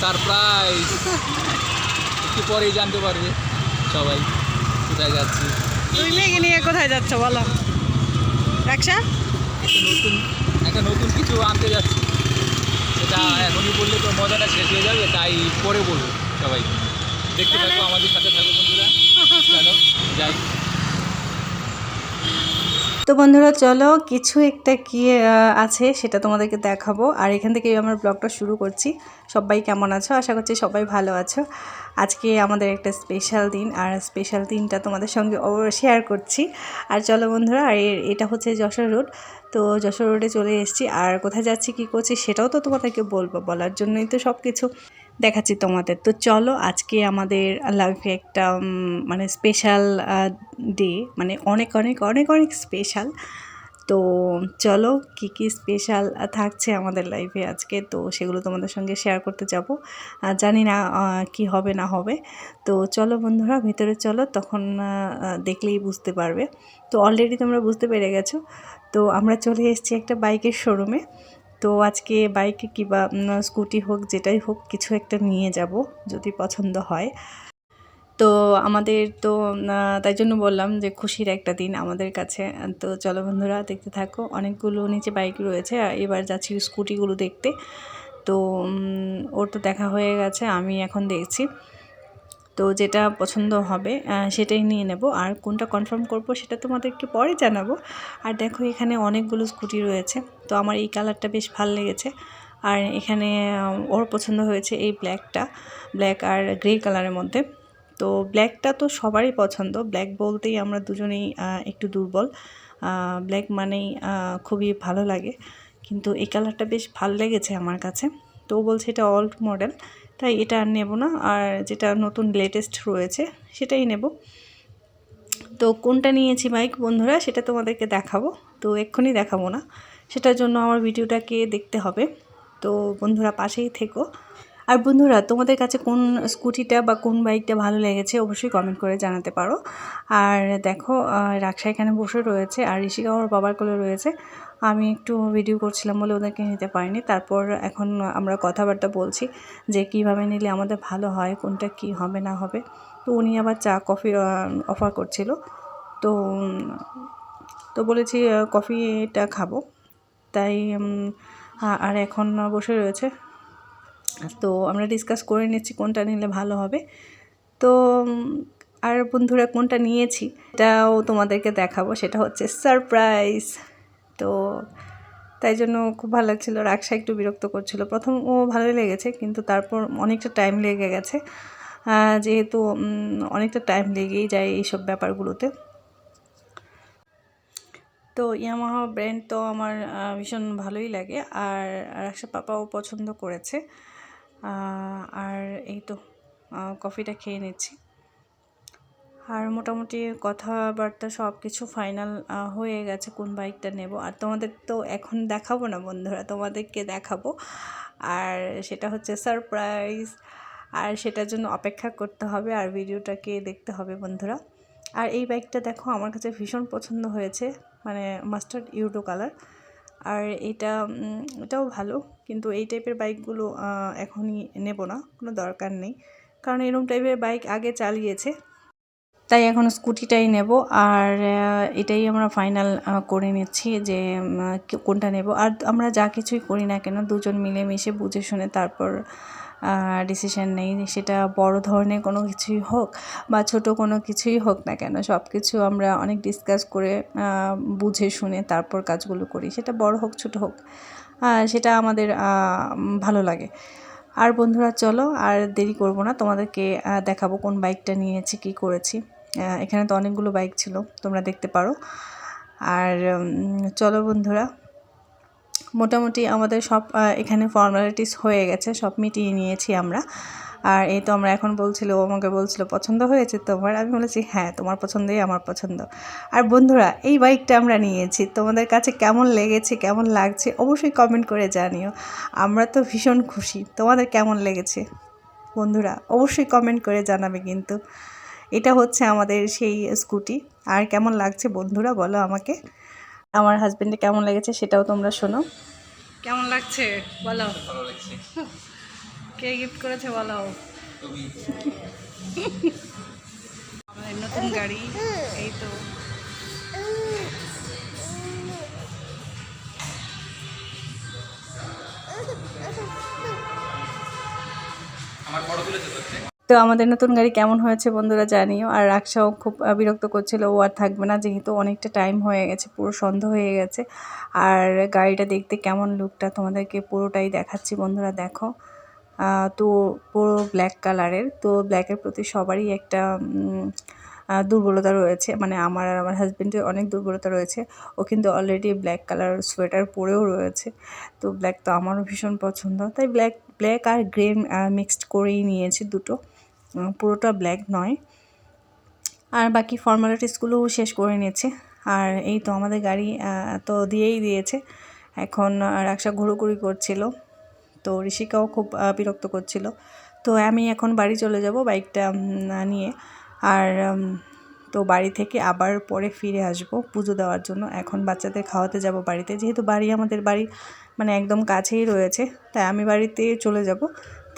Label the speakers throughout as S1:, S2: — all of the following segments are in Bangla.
S1: সারপ্রাইজ একটু পরেই জানতে পারবে সবাই। কোথায় যাচ্ছি?
S2: তুই মেয়েকে নিয়ে কোথায় যাচ্ছ বলো?
S1: একটা নতুন একটা নতুন কিছু আনতে যাচ্ছি। সেটা এখনই বললে তো মজাটা শেষ হয়ে যাবে তাই পরে বলব সবাই দেখতে থাকো আমাদের সাথে থাকো বন্ধুরা চলো যাই
S2: তো বন্ধুরা, চলো কিছু একটা কি আছে সেটা তোমাদেরকে দেখাবো। আর এখান থেকেই আমার ব্লগটা শুরু করছি। সবাই কেমন আছো? আশা করছি সবাই ভালো আছো। আজকে আমাদের একটা স্পেশাল দিন, আর স্পেশাল দিনটা তোমাদের সঙ্গে শেয়ার করছি। আর চলো বন্ধুরা, আর এটা হচ্ছে যশোর রোড তো যশোর রোডে চলে এসেছি। আর কোথায় যাচ্ছি, কী করছি, সেটাও তো তোমাদেরকে বলব। বলার জন্যই তো সব কিছু দেখাচ্ছি তোমাদের। তো চলো আজকে আমাদের লাইফে একটা মানে স্পেশাল ডে মানে অনেক অনেক অনেক অনেক স্পেশাল তো চলো কি কি স্পেশাল থাকছে আমাদের লাইফে আজকে? তো সেগুলো তোমাদের সঙ্গে শেয়ার করতে যাব। জানি না কি হবে, না হবে। তো চলো বন্ধুরা, ভেতরে চলো, তখন দেখলেই বুঝতে পারবে। তো অলরেডি তোমরা বুঝতে পেরে গেছো। তো আমরা চলে এসেছি একটা বাইকের শোরুমে তো আজকে বাইক কিংবা স্কুটি হোক, যেটাই হোক, কিছু একটা নিয়ে যাব, যদি পছন্দ হয়। তো আমাদের তো তাই জন্য বললাম যে খুশির একটা দিন আমাদের কাছে। তো চলো বন্ধুরা, দেখতে থাকো, অনেকগুলো নিচে বাইক রয়েছে এবার যাচ্ছি স্কুটিগুলো দেখতে। তো ওর তো দেখা হয়ে গেছে, আমি এখন দেখছি। তো যেটা পছন্দ হবে সেটাই নিয়ে নেব। আর কোনটা কনফার্ম করব সেটা তোমাদেরকে পরে জানাব। আর দেখো এখানে অনেকগুলো স্কুটি রয়েছে, তো আমার এই কালারটা বেশ ভালো লেগেছে। আর এখানে ওর পছন্দ হয়েছে এই ব্ল্যাকটা ব্ল্যাক আর গ্রে কালারের মধ্যে। তো ব্ল্যাকটা তো সবারই পছন্দ ব্ল্যাক বলতেই আমরা দুজনেই একটু দুর্বল। ব্ল্যাক মানেই খুবই ভালো লাগে। কিন্তু এই কালারটা বেশ ভালো লেগেছে আমার কাছে। তো বলছে এটা অল্ড মডেল তাই এটা আর নেব না। আর যেটা নতুন লেটেস্ট রয়েছে, সেটাই নেব। তো কোনটা নিয়েছি বাইক বন্ধুরা, সেটা তোমাদেরকে দেখাবো। তো এক্ষুনি দেখাবো না। সেটার জন্য আমার ভিডিওটাকে দেখতে হবে। তো বন্ধুরা পাশেই থেকো। আর বন্ধুরা, তোমাদের কাছে কোন স্কুটিটা বা কোন বাইকটা ভালো লেগেছে অবশ্যই কমেন্ট করে জানাতে পারো। আর দেখো রাক্সা এখানে বসে রয়েছে আর ঋষিকা ওর বাবার কোলে রয়েছে। আমি একটু ভিডিও করছিলাম বলে ওদেরকে নিতে পারিনি। তারপর এখন আমরা কথাবার্তা বলছি যে কীভাবে নিলে আমাদের ভালো হয়, কোনটা কি হবে, না হবে। তো উনি আবার চা, কফি অফার করছিল। তো তো বলেছি কফিটা খাব। তাই আর এখন বসে রয়েছে। তো আমরা ডিসকাস করে নিচ্ছি কোনটা নিলে ভালো হবে। তো আর বন্ধুরা কোনটা নিয়েছি এটাও তোমাদেরকে দেখাবো। সেটা হচ্ছে সারপ্রাইজ তো, তাই জন্য খুব ভালো লাগছিল। রাক্সা একটু বিরক্ত করছিল। প্রথম ও ভালোই লেগেছে, কিন্তু তারপর অনেকটা টাইম লেগে গেছে। যেহেতু অনেকটা টাইম লেগেই যায় এইসব ব্যাপারগুলোতে। তো ইয়ামাহা ব্র্যান্ড তো আমার ভীষণ ভালোই লাগে। আর রাক্সা পাপাও পছন্দ করেছে। আর এই তো কফিটা খেয়ে নিচ্ছি। আর মোটামুটি কথাবার্তা সব কিছু ফাইনাল হয়ে গেছে কোন বাইকটা নেব। আর তোমাদের তো এখন দেখাবো না বন্ধুরা, তোমাদেরকে দেখাবো। আর সেটা হচ্ছে সারপ্রাইজ, আর সেটার জন্য অপেক্ষা করতে হবে, আর ভিডিওটাকে দেখতে হবে বন্ধুরা। আর এই বাইকটা দেখো, আমার কাছে ভীষণ পছন্দ হয়েছে মানে মাস্টার্ড ইউডো কালার। আর এটা এটাও ভালো। কিন্তু এই টাইপের বাইকগুলো এখনই নেব না, কোনো দরকার নেই। কারণ এরকম টাইপের বাইক আগে চালিয়েছে, তাই এখন স্কুটিটাই নেব। আর এটাই আমরা ফাইনাল করে নিচ্ছি যে কোনটা নেব। আর আমরা যা কিছুই করি না কেন, দুজন মিলেমিশে বুঝে শুনে তারপর ডিসিশন নেই। সেটা বড় ধরনের কোনো কিছুই হোক বা ছোট কোনো কিছুই হোক না কেন সব কিছু আমরা অনেক ডিসকাস করে বুঝে শুনে তারপর কাজগুলো করি। সেটা বড় হোক, ছোট হোক সেটা আমাদের ভালো লাগে। আর বন্ধুরা, চলো আর দেরি করব না। তোমাদেরকে দেখাবো কোন বাইকটা নিয়েছি, কি করেছি। এখানে তো অনেকগুলো বাইক ছিল, তোমরা দেখতে পারো। আর চলো বন্ধুরা মোটামুটি আমাদের সব এখানে ফর্মালিটিস হয়ে গেছে, সব মিটিয়ে নিয়েছি আমরা। আর এই তো আমরা এখন বলছিল আমাকে বলছিল, পছন্দ হয়েছে তোমার? আমি বলেছি হ্যাঁ তোমার পছন্দই আমার পছন্দ। আর বন্ধুরা, এই বাইকটা আমরা নিয়েছি। তোমাদের কাছে কেমন লেগেছে, কেমন লাগছে, অবশ্যই কমেন্ট করে জানিও। আমরা তো ভীষণ খুশি। তোমাদের কেমন লেগেছে? বন্ধুরা, অবশ্যই কমেন্ট করে জানাবে কিন্তু। এটা হচ্ছে আমাদের সেই স্কুটি আর কেমন লাগছে বন্ধুরা বলো আমাকে। আমার হাজবেন্ডে কেমন লেগেছে সেটাও তোমরা শোনো। কেমন লাগছে? বলো। কে গিফট করেছে বলো? আমাদের নতুন গাড়ি এই তো।
S1: আমার ফটো তুলেছে তো
S2: তো আমাদের নতুন গাড়ি কেমন হয়েছে বন্ধুরা জানিও। আর রাগসাও খুব বিরক্ত করছিল, ও আর থাকবে না যেহেতু অনেকটা টাইম হয়ে গেছে, পুরো সন্ধ্যা হয়ে গেছে। আর গাড়িটা দেখতে কেমন লুকটা তোমাদেরকে পুরোটাই দেখাচ্ছি বন্ধুরা, দেখো। তো পুরো ব্ল্যাক কালারের তো ব্ল্যাকের প্রতি সবারই একটা দুর্বলতা রয়েছে মানে আমার আর আমার হাজব্যান্ডের অনেক দুর্বলতা রয়েছে। ও কিন্তু অলরেডি ব্ল্যাক কালার সোয়েটার পরেও রয়েছে। তো ব্ল্যাক তো আমারও ভীষণ পছন্দ। তাই ব্ল্যাক ব্ল্যাক আর গ্রে মিক্সড করেই নিয়েছি দুটো। পুরোটা ব্ল্যাক নয়। আর বাকি ফর্মালিটিসগুলোও শেষ করে নিয়েছে। আর এই তো আমাদের গাড়ি তো দিয়েই দিয়েছে। এখন রাক্সা ঘুরোঘুরি করছিল। তো ঋষিকাও খুব বিরক্ত করছিল। তো আমি এখন বাড়ি চলে যাব বাইকটা নিয়ে। আর তো বাড়ি থেকে আবার পরে ফিরে আসব পুজো দেওয়ার জন্য। এখন বাচ্চাদের খাওয়াতে যাব বাড়িতে। যেহেতু বাড়ি আমাদের বাড়ি মানে একদম কাছেই রয়েছে, তাই আমি বাড়িতে চলে যাব।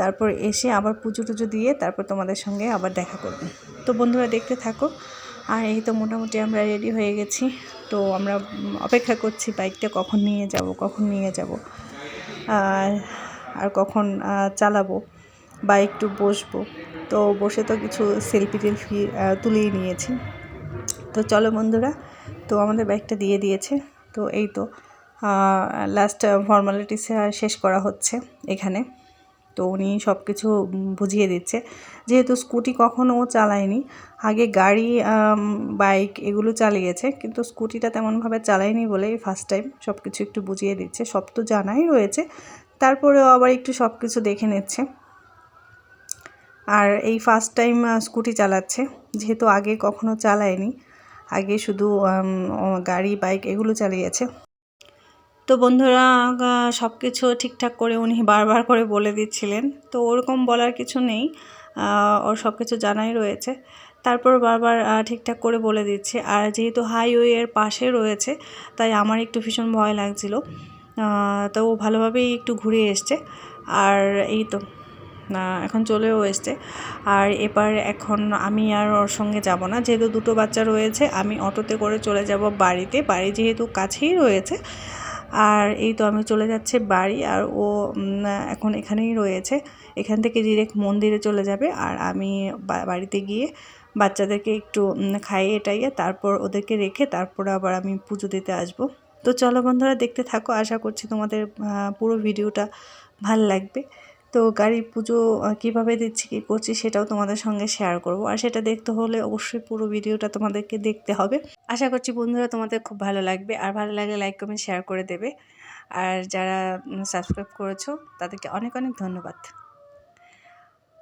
S2: তারপর এসে আবার পুজো টুজো দিয়ে তারপর তোমাদের সঙ্গে আবার দেখা করব। তো বন্ধুরা দেখতে থাকো। আর এই তো মোটামুটি আমরা রেডি হয়ে গেছি। তো আমরা অপেক্ষা করছি বাইকটা কখন নিয়ে যাব, কখন নিয়ে যাব, আর কখন চালাবো বা একটু বসবো। তো বসে তো কিছু সেলফি টেলফি তুলেই নিয়েছি। তো চলো বন্ধুরা, তো আমাদের বাইকটা দিয়ে দিয়েছে। তো এই তো লাস্ট ফর্মালিটিস শেষ করা হচ্ছে এখানে। তো উনি সব কিছু বুঝিয়ে দিচ্ছে। যেহেতু স্কুটি কখনও চালায়নি, আগে গাড়ি বাইক এগুলো চালিয়েছে, কিন্তু স্কুটিটা তেমনভাবে চালায়নি বলেই ফার্স্ট টাইম সব কিছু একটু বুঝিয়ে দিচ্ছে। সব তো জানাই রয়েছে। তারপরেও আবার একটু সব কিছু দেখে নিচ্ছে। আর এই ফার্স্ট টাইম স্কুটি চালাচ্ছে। যেহেতু আগে কখনো চালায়নি, আগে শুধু গাড়ি বাইক এগুলো চালিয়েছে। তো বন্ধুরা সব কিছু ঠিকঠাক করে উনি বারবার করে বলে দিচ্ছিলেন। তো ওরকম বলার কিছু নেই ওর সব কিছু জানাই রয়েছে। তারপর বারবার ঠিকঠাক করে বলে দিচ্ছে। আর যেহেতু হাইওয়ের পাশে রয়েছে, তাই আমার একটু ভীষণ ভয় লাগছিল। তো ও ভালোভাবেই একটু ঘুরে এসছে। আর এই তো। এখন চলেও এসছে। আর এবার এখন আমি আর ওর সঙ্গে যাব না। যেহেতু দুটো বাচ্চা রয়েছে, আমি অটোতে করে চলে যাব বাড়িতে। বাড়ি যেহেতু কাছেই রয়েছে, আর এই তো আমি চলে যাচ্ছে বাড়ি। আর ও এখন এখানেই রয়েছে। এখান থেকে ডিরেক্ট মন্দিরে চলে যাবে। আর আমি বাড়িতে গিয়ে বাচ্চাদেরকে একটু খাইয়ে টাইয়ে তারপর ওদেরকে রেখে তারপর আবার আমি পুজো দিতে আসব। তো চলো বন্ধুরা, দেখতে থাকো। আশা করছি তোমাদের পুরো ভিডিওটা ভালো লাগবে। তো গাড়ির পুজো কীভাবে দিচ্ছি, কী করছি সেটাও তোমাদের সঙ্গে শেয়ার করব। আর সেটা দেখতে হলে অবশ্যই পুরো ভিডিওটা তোমাদেরকে দেখতে হবে। আশা করছি বন্ধুরা তোমাদের খুব ভালো লাগবে। আর ভালো লাগলে লাইক কমেন্ট শেয়ার করে দেবে। আর যারা সাবস্ক্রাইব করেছ, তাদেরকে অনেক অনেক ধন্যবাদ।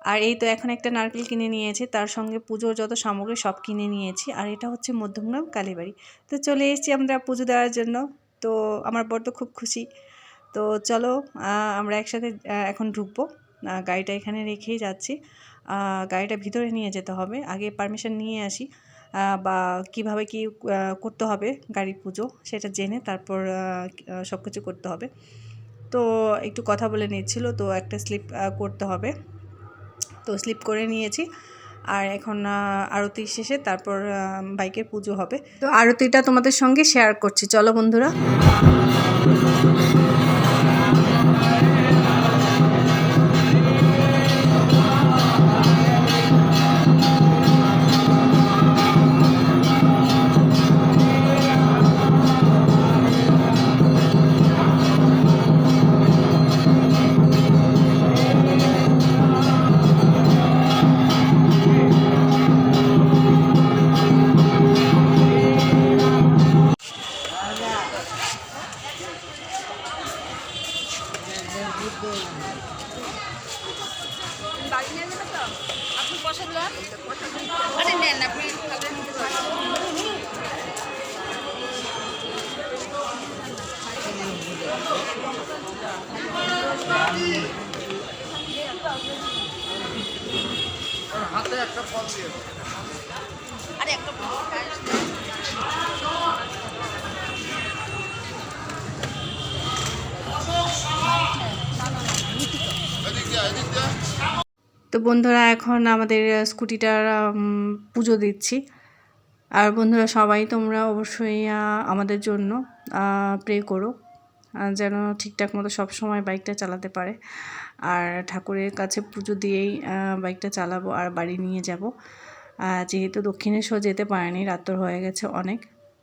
S2: আর এই তো এখন একটা নারকেল কিনে নিয়েছি। তার সঙ্গে পুজোর যত সামগ্রী সব কিনে নিয়েছি। আর এটা হচ্ছে মধ্যমগ্রাম কালীবাড়ি। তো চলে এসেছি আমরা পুজো দেওয়ার জন্য। তো আমার বর তো খুব খুশি। তো চলো আমরা একসাথে এখন ঢুকবো। গাড়িটা এখানে রেখেই যাচ্ছি। গাড়িটা ভিতরে নিয়ে যেতে হবে। আগে পারমিশন নিয়ে আসি। বা কীভাবে কি করতে হবে গাড়ি পুজো সেটা জেনে তারপর সব কিছু করতে হবে। তো একটু কথা বলে নিচ্ছিল, তো একটা স্লিপ করতে হবে। তো স্লিপ করে নিয়েছি। আর এখন আরতি শেষে তারপর বাইকের পুজো হবে। তো আরতিটা তোমাদের সঙ্গে শেয়ার করছি। চলো বন্ধুরা। বন্ধুরা, এখন আমাদের স্কুটিটার পুজো দিচ্ছি। আর বন্ধুরা, সবাই তোমরা অবশ্যই আমাদের জন্য প্রে করো যেন ঠিকঠাক মতো সব সময় বাইকটা চালাতে পারে। আর ঠাকুরের কাছে পুজো দিয়েই বাইকটা চালাবো আর বাড়ি নিয়ে যাব। যেহেতু দক্ষিণেশ্বর যেতে পারেনি রাত্র হয়ে গেছে অনেক।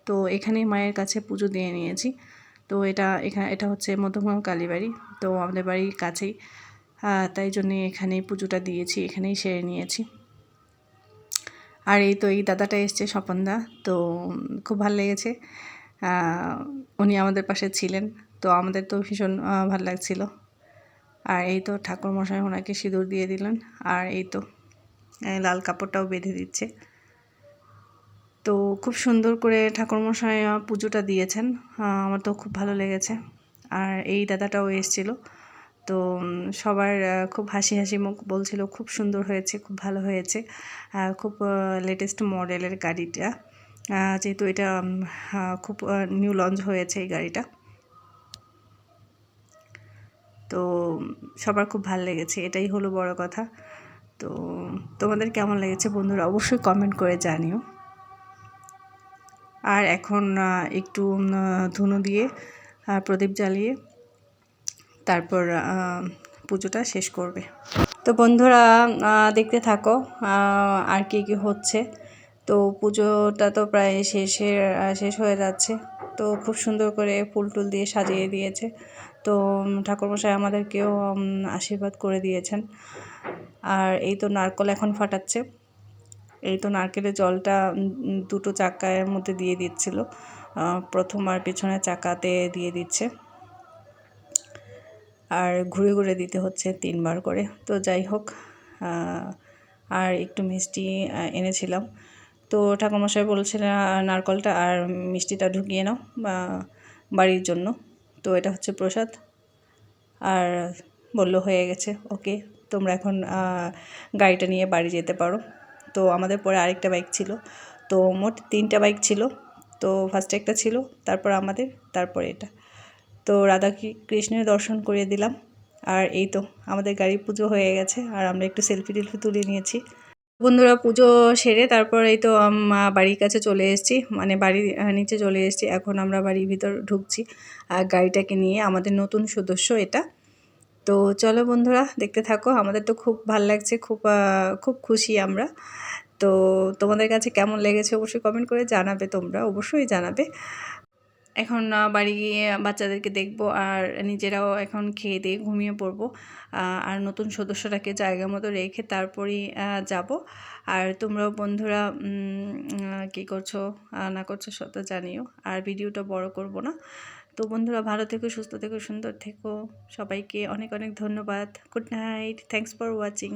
S2: তো এখানেই মায়ের কাছে পুজো দিয়ে নিয়েছি। তো এটা এখানে এটা হচ্ছে মধ্যমগ্রাম কালীবাড়ি। তো আমাদের বাড়ির কাছেই তাই জন্যে এখানেই পুজোটা দিয়েছি, এখানেই সেরে নিয়েছি। আর এই তো এই দাদাটা এসছে, স্বপনদা, তো খুব ভালো লেগেছে। উনি আমাদের পাশে ছিলেন, তো আমাদের তো ভীষণ ভালো লাগছিল। আর এই তো ঠাকুর মশাই ওনাকে সিঁদুর দিয়ে দিলেন, আর এই তো লাল কাপড়টাও বেঁধে দিচ্ছে। তো খুব সুন্দর করে ঠাকুরমশাই পুজোটা দিয়েছেন আমার তো খুব ভালো লেগেছে। আর এই দাদাটাও এসেছিল তো সবার খুব হাসি হাসি মুখ বলছিল, খুব সুন্দর হয়েছে, খুব ভালো হয়েছে খুব লেটেস্ট মডেলের গাড়িটা। যেহেতু এটা খুব নিউ লঞ্চ হয়েছে এই গাড়িটা। তো, সবার খুব ভালো লেগেছে, এটাই হলো বড় কথা। তো, তোমাদের কেমন লেগেছে বন্ধুরা, অবশ্যই কমেন্ট করে জানিও। আর এখন একটু ধুনো দিয়ে প্রদীপ জ্বালিয়ে তারপর পুজোটা শেষ করবে। তো বন্ধুরা দেখতে থাকো আর কি কি হচ্ছে। তো পুজোটা তো প্রায় শেষের শেষ হয়ে যাচ্ছে। তো খুব সুন্দর করে ফুল টুল দিয়ে সাজিয়ে দিয়েছে। তো ঠাকুরমশাই আমাদেরকেও আশীর্বাদ করে দিয়েছেন। আর এই তো নারকল এখন ফাটাচ্ছে। এই তো নারকেলের জলটা দুটো চাকার মধ্যে দিয়ে দিচ্ছিল। প্রথম আর পেছনের চাকাতে দিয়ে দিচ্ছে। আর ঘুরে ঘুরে দিতে হচ্ছে তিনবার করে। তো যাই হোক আর একটু মিষ্টি এনেছিলাম। তো ঠাকুরমশাই বলছিলেন নারকলটা আর মিষ্টিটা ঢুকিয়ে নাও বাড়ির জন্য। তো এটা হচ্ছে প্রসাদ। আর বলল, হয়ে গেছে, ওকে। তোমরা এখন গাড়িটা নিয়ে বাড়ি যেতে পারো। তো আমাদের পরে আরেকটা বাইক ছিল। তো মোট তিনটা বাইক ছিল। তো ফার্স্টে একটা ছিল, তারপর আমাদের, তারপরে এটা। তো রাধা কৃষ্ণের দর্শন করিয়ে দিলাম। আর এই তো আমাদের গাড়ি পুজো হয়ে গেছে, আর আমরা একটু সেলফি টেলফি তুলে নিয়েছি। বন্ধুরা, পুজো সেরে তারপর এই তো বাড়ির কাছে চলে এসেছি মানে বাড়ির নিচে চলে এসেছি। এখন আমরা বাড়ির ভিতর ঢুকছি, আর গাড়িটাকে নিয়ে আমাদের নতুন সদস্য এটা। তো চলো বন্ধুরা, দেখতে থাকো, আমাদের তো খুব ভালো লাগছে, খুব খুব খুশি আমরা। তো তোমাদের কাছে কেমন লেগেছে অবশ্যই কমেন্ট করে জানাবে তোমরা, অবশ্যই জানাবে। এখন বাড়ি গিয়ে বাচ্চাদেরকে দেখব আর নিজেরাও এখন খেয়ে দিয়ে ঘুমিয়ে পড়ব। আর নতুন সদস্যটাকে জায়গা মতো রেখে তারপরেই যাব। আর তোমরাও বন্ধুরা কী করছ না করছ সব জানিও। আর ভিডিওটা বড় করব না। তো বন্ধুরা, ভালো থেকো, সুস্থ থেকো, সুন্দর থেকো। সবাইকে অনেক অনেক ধন্যবাদ। Good night thanks for watching